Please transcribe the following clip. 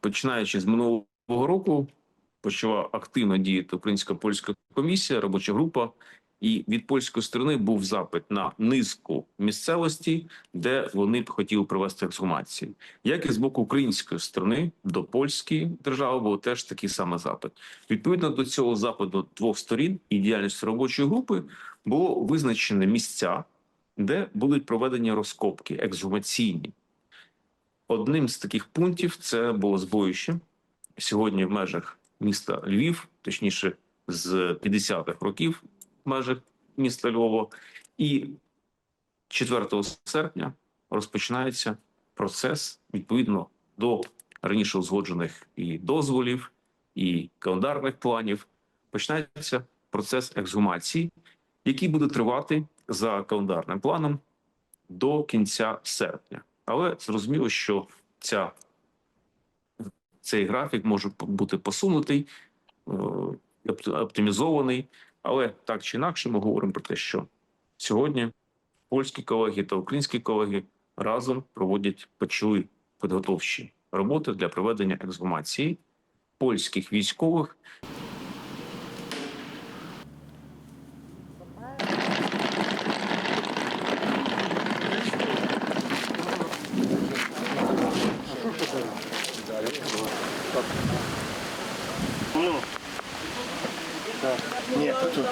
починаючи з минулого року, почала активно діяти українська польська комісія, робоча група. І від польської сторони був запит на низку місцевості, де вони б хотіли провести ексгумації. Як і з боку української сторони до польської держави був теж такий самий запит. Відповідно до цього запиту двох сторін і діяльності робочої групи було визначено місця, де будуть проведені розкопки ексгумаційні. Одним з таких пунктів це було збоїще сьогодні в межах міста Львів, точніше з 50-х років в межах міста Львова, і 4 серпня розпочинається процес відповідно до раніше узгоджених і дозволів, і календарних планів. Починається процес ексгумації, який буде тривати за календарним планом до кінця серпня. Але зрозуміло, що ця, цей графік може бути посунутий, е, оптимізований. Але так чи інакше, ми говоримо про те, що сьогодні польські колеги та українські колеги разом проводять почали підготовчі роботи для проведення ексгумації польських військових Ні, тут.